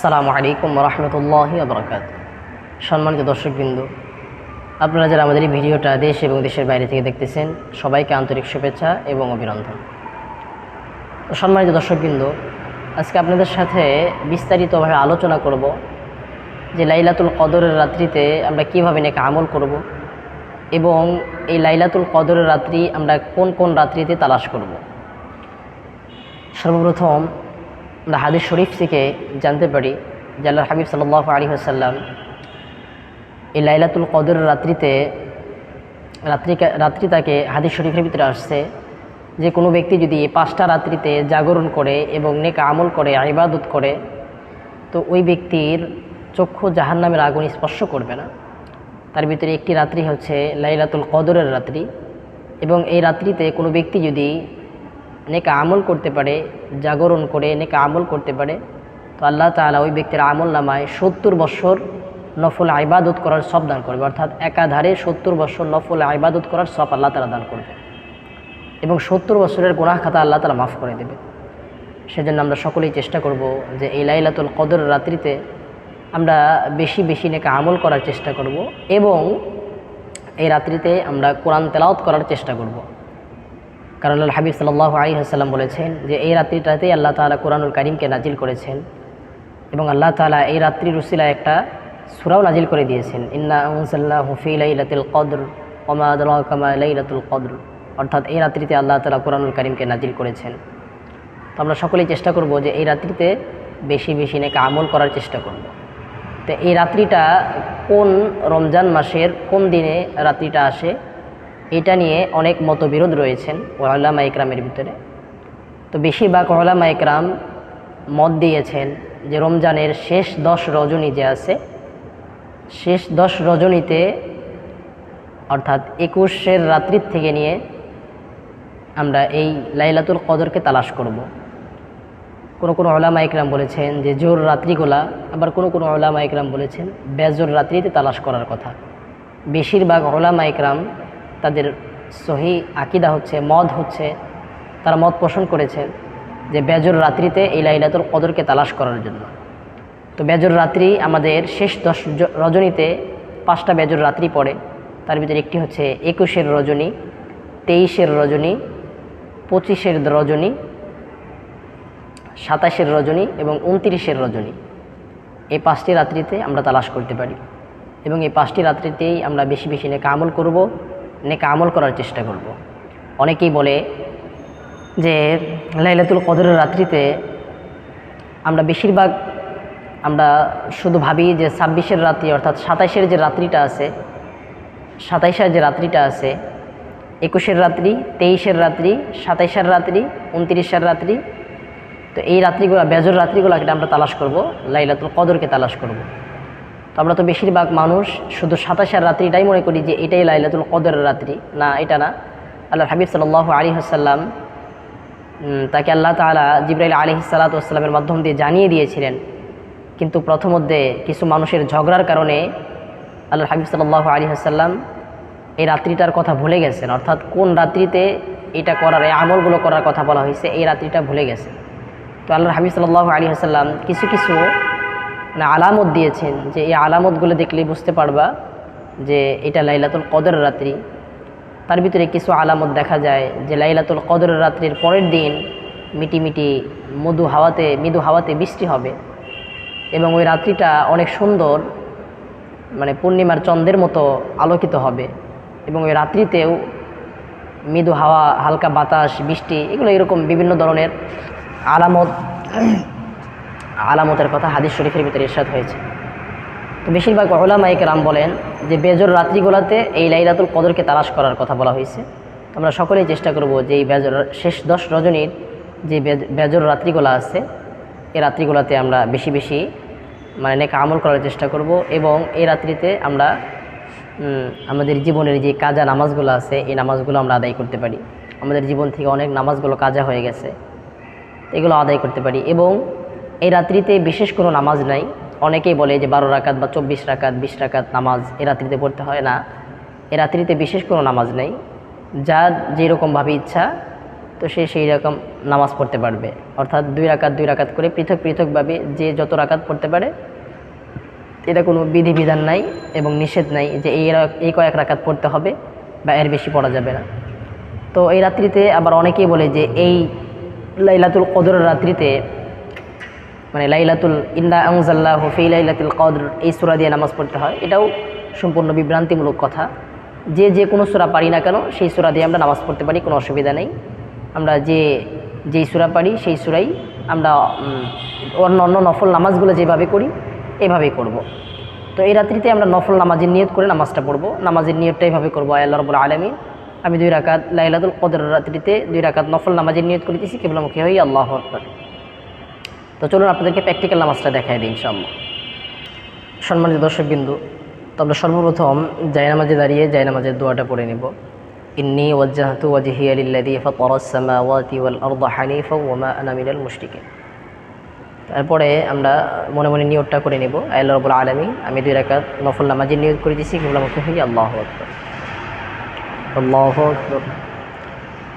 আসসালামু আলাইকুম রহমতুল্লাহি আবরকাত সম্মানিত দর্শকবৃন্দ, আপনারা যারা আমাদের এই ভিডিওটা দেশ এবং দেশের বাইরে থেকে দেখতেছেন, সবাইকে আন্তরিক শুভেচ্ছা এবং অভিনন্দন। সম্মানিত দর্শকবৃন্দ, আজকে আপনাদের সাথে বিস্তারিতভাবে আলোচনা করব যে লাইলাতুল কদরের রাত্রিতে আমরা কীভাবে নাকি আমল করব এবং এই লাইলাতুল কদরের রাত্রি আমরা কোন কোন রাত্রিতে তালাশ করব। সর্বপ্রথম আমরা হাদিস শরীফ থেকে জানতে পারি যে আল্লাহ হাবিব সাল্লাহ আলী আসাল্লাম এই লাইলাতুল কদরের রাত্রিতে রাত্রি রাত্রি তাকে হাদিস শরীফের ভিতরে আসছে যে কোনো ব্যক্তি যদি এই পাঁচটা রাত্রিতে জাগরণ করে এবং নেকা আমল করে, ইবাদত করে, তো ওই ব্যক্তির চক্ষু জাহান্নামের আগুন স্পর্শ করবে না। তার ভিতরে একটি রাত্রি হচ্ছে লাইলাতুল কদরের রাত্রি এবং এই রাত্রিতে কোনো ব্যক্তি যদি নেকা আমল করতে পারে, জাগরণ করে নেকা আমল করতে পারে। তো আল্লাহ তালা ওই ব্যক্তির আমল নামায় সত্তর বৎসর নফল আইবাদত করার সব দান করবে। অর্থাৎ একাধারে সত্তর বৎসর নফল আইবাদত করার সব আল্লাহ তালা দান করবে। এবং সত্তর বছরের গোনাহ খাতা আল্লাহ তালা মাফ করে দেবে। সেজন্য আমরা সকলেই চেষ্টা করব যে এই লাইলাতুল কদর রাত্রিতে আমরা বেশি বেশি নেকা আমল করার চেষ্টা করব এবং এই রাত্রিতে আমরা কোরআন তেলাওত করার চেষ্টা করব। কারণ আল্লাহ হাবিব সাল্লাহ আলী হাসাল্লাম বলেছেন যে এই রাত্রিটাতেই আল্লাহ তালা কোরআনুল করিমকে নাজিল করেছেন এবং আল্লাহ তালা এই রাত্রির রুসিলা একটা সুরাও নাজিল করে দিয়েছেন। ইন্না আনসাল্লাহ হুফি লাইলাতুল কদর ওমা আদরাকামা লাইলাতুল কদর। অর্থাৎ এই রাত্রিতে আল্লাহ তালা কোরআনুল করিমকে নাজিল করেছেন। তো আমরা সকলেই চেষ্টা করব যে এই রাত্রিতে বেশি বেশি নাকি আমল করার চেষ্টা করব। তো এই রাত্রিটা কোন রমজান মাসের কোন দিনে রাত্রিটা আসে এটা নিয়ে অনেক মতবিরোধ রয়েছেন ওলামা ইকরামের ভিতরে। তো বেশিরভাগ ওলামা ইকরাম মত দিয়েছেন যে রমজানের শেষ দশ রজনী যে আছে। শেষ দশ রজনীতে অর্থাৎ একুশের রাত্রির থেকে নিয়ে আমরা এই লাইলাতুল কদরকে তালাশ করব। কোনো কোনো ওলামা ইকরাম বলেছেন যে জোর রাত্রিগুলা, আবার কোনো কোনো ওলামা ইকরাম বলেছেন বেজোর রাত্রিতে তালাশ করার কথা। বেশিরভাগ ওলামা ইকরাম তাদের সহি আকিদা হচ্ছে, মদ হচ্ছে, তারা মত পোষণ করেছেন যে বেজর রাত্রিতে এই লাইলাতুল কদরকে তালাশ করার জন্য। তো বেজর রাত্রি আমাদের শেষ দশ রজনীতে পাঁচটা বেজর রাত্রি পড়ে। তার ভিতরে একটি হচ্ছে একুশের রজনী, তেইশের রজনী, পঁচিশের রজনী, সাতাশের রজনী এবং উনত্রিশের রজনী। এই পাঁচটি রাত্রিতে আমরা তালাশ করতে পারি। এবং এই পাঁচটি রাত্রিতেই আমরা বেশি বেশি নেকা আমল করব। নেকা আমল করার চেষ্টা করব। অনেকেই বলে যে লাইলাতুল কদরের রাত্রিতে আমরা বেশিরভাগ আমরা শুধু ভাবি যে ছাব্বিশের রাত্রি অর্থাৎ সাতাইশের যে রাত্রিটা আছে, সাতাইশের যে রাত্রিটা আছে, একুশের রাত্রি, তেইশের রাত্রি, সাতাইশের রাত্রি, উনত্রিশের রাত্রি, তো এই রাত্রিগুলো, বেজর রাত্রিগুলোকে আমরা তালাশ করব, লাইলাতুল কদরকে তালাশ করব তো আমরা তো বেশিরভাগ মানুষ শুধু সাতাশের রাত্রিটাই মনে করি যে এটাই লাইলাতুল কদরের রাত্রি। না, এটা না। আল্লাহ হাবিব সাল্লাহ আলী হাসাল্লাম তাকে আল্লাহ তালা জিব্রাইল আলী সালাতামের মাধ্যম দিয়ে জানিয়ে দিয়েছিলেন। কিন্তু প্রথমধ্যে কিছু মানুষের ঝগড়ার কারণে আল্লাহ হাবিব সাল্লাহ আলী হাসাল্লাম এই রাত্রিটার কথা ভুলে গেছেন। অর্থাৎ কোন রাত্রিতে এটা করার, এই আমলগুলো করার কথা বলা হয়েছে, এই রাত্রিটা ভুলে গেছে তো আল্লাহ হাবিব সাল্লাহ আলী হাসাল্লাম কিছু কিছু মানে আলামত দিয়েছেন যে এই আলামতগুলো দেখলেই বুঝতে পারবা যে এটা লাইলাতুল কদর রাত্রি। তার ভিতরে কিছু আলামত দেখা যায় যে লাইলাতুল কদর রাত্রির পরের দিন মিটি মিটি মধু হাওয়াতে, মৃদু হাওয়াতে বৃষ্টি হবে। এবং ওই রাত্রিটা অনেক সুন্দর মানে পূর্ণিমার চন্দ্রের মতো আলোকিত হবে। এবং ওই রাত্রিতেও মৃদু হাওয়া, হালকা বাতাস, বৃষ্টি, এগুলো এরকম বিভিন্ন ধরনের আলামত আলামতের কথা হাদিস শরীফের ভিতরে ইরশাদ হয়েছে। তো বেশিরভাগ ওলামাইকে রাম বলেন যে বেজর রাত্রিগুলোতে এই লাইলাতুল কদরকে তালাশ করার কথা বলা হয়েছে। আমরা সকলেই চেষ্টা করব যে এই বেজর শেষ দশ রজনীর যে বেজ- বেজর রাত্রিগুলো আছে এই রাত্রিগুলোতে আমরা বেশি বেশি মানে নেকা আমল করার চেষ্টা করব এবং এই রাত্রিতে আমরা আমাদের জীবনের যে কাজা নামাজগুলো আছে, এই নামাজগুলো আমরা আদায় করতে পারি। আমাদের জীবন থেকে অনেক নামাজগুলো কাজা হয়ে গেছে। এগুলো আদায় করতে পারি এবং এই রাত্রিতে বিশেষ কোনো নামাজ নাই। অনেকেই বলে যে বারো রাকাত বা চব্বিশ রাকাত, বিশ রাকাত নামাজ এ রাত্রিতে পড়তে হয় না। এ রাত্রিতে বিশেষ কোনো নামাজ নেই। যার যেরকমভাবে ইচ্ছা, তো সে সেই রকম নামাজ পড়তে পারবে। অর্থাৎ দুই রাকাত দুই রাকাত করে পৃথক, পৃথকভাবে যে যত রাকাত পড়তে পারে, এটা কোনো বিধিবিধান নাই এবং নিষেধ নাই যে এই এই কয়েক রাকাত পড়তে হবে বা এর বেশি পড়া যাবে না। তো এই রাত্রিতে আবার অনেকেই বলে যে এই লাইলাতুল কদরের রাত্রিতে মানে লাইলাতুল ইন্দা আংজাল্লাহ ফি লাইলাতুল কদর, এই সূরা দিয়ে নামাজ পড়তে হয়। এটাও সম্পূর্ণ বিভ্রান্তিমূলক কথা। যে যে কোনো সুরা পারি না কেন, সেই সূরা দিয়ে আমরা নামাজ পড়তে পারি, কোনো অসুবিধা নেই। আমরা যে, যেই সূরা পারি, সেই সূরাই আমরা অন্য অন্য নফল নামাজগুলো যেভাবে করি, এভাবেই করব। তো এই রাত্রিতে আমরা নফল নামাজের নিয়ত করে নামাজটা পড়ব। নামাজের নিয়তটা এইভাবে করব আল্লাহ রবুল আলমী আমি দুই রাকাত লাইলাতুল কদর রাত্রিতে দুই রাকাত নফল নামাজের নিয়ত করিতেছি, কেবলমুখী হই আল্লাহ আকবার। তো চলুন আপনাদেরকে প্র্যাকটিক্যাল নামাজটা দেখাই দিই, ইনশাআল্লাহ। সম্মানিত দর্শকবিন্দু, তো আমরা সর্বপ্রথম জায়নামাজে দাঁড়িয়ে জায়নামাজের দোয়াটা পড়ে নেব। ইন্নি ওয়াজ্জাহতু ওয়াজহিয়া লিল্লাযী ফাতারাস সামাওয়াতি ওয়াল আরদা হানিফা ওয়া মা আনা মিনাল মুশরিকিন। তারপরে আমরা মনে মনে নিয়তটা করে নেব। আল্লাহ রাব্বুল আলামিন, আমি দুই রাকাত নফল নামাজের নিয়ত করে দিয়েছি কিবলামুখী হই আল্লাহু আকবার। আল্লাহু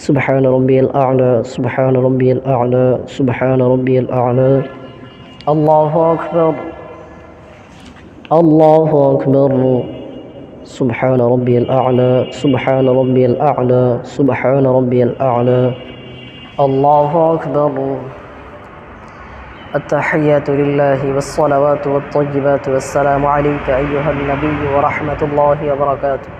سبحان ربي الأعلى سبحان ربي الأعلى سبحان ربي الأعلى. الله أكبر الله أكبر. سبحان ربي الأعلى سبحان ربي الأعلى سبحان ربي الأعلى. الله أكبر. التحيات لله والصلوات والطيبات والسلام عليك أيها النبي ورحمة الله وبركاته.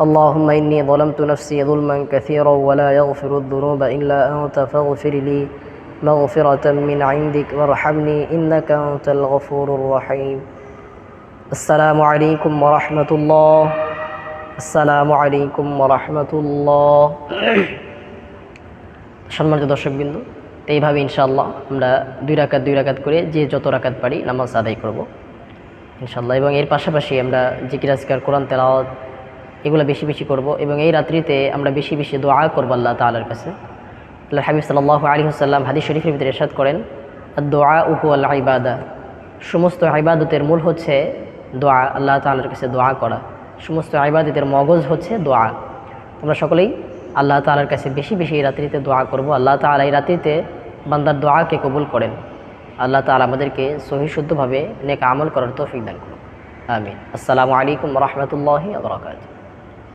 اللهم إني ظلمت نفسي ظلما كثيرا ولا يغفر الذنوب إلا أنت فاغفر لي مغفرة من عندك وارحمني إنك أنت الغفور الرحيم السلام عليكم ورحمة الله السلام عليكم ورحمة الله সম্মানিত দর্শকবিন্দু তো এইভাবে ইনশাআল্লাহ আমরা দুই রাকাত দুই রাকাত করে যে যত রাকাত পারি নামাজ আদায় করব ইনশাআল্লাহ এবং এর পাশাপাশি আমরা জিকির আজকার কোরআন তেলাওয়াত এগুলো বেশি বেশি করব এবং এই রাত্রিতে আমরা বেশি বেশি দোয়া করব আল্লাহ তালার কাছে। আল্লাহ হাবিব সাল্লাহ আলী হাসাল্লাম হাদিস শরীফের ভিতরে এরশাদ করেন দোয়া উহু আল্লাহ ইবাদা সমস্ত ইবাদতের মূল হচ্ছে দোয়া, আল্লাহ তালার কাছে দোয়া করা। সমস্ত ইবাদতের মগজ হচ্ছে দোয়া। আমরা সকলেই আল্লাহ তালার কাছে বেশি বেশি এই রাত্রিতে দোয়া করব। আল্লাহ তালা এই রাত্রিতে বান্দার দোয়াকে কবুল করেন। আল্লাহ তালা আমাদেরকে সহি শুদ্ধভাবে নেক আমল করার তৌফিক দান করুন। আমিন। আসসালামু আলাইকুম রহমতুল্লাহি আবরাকাত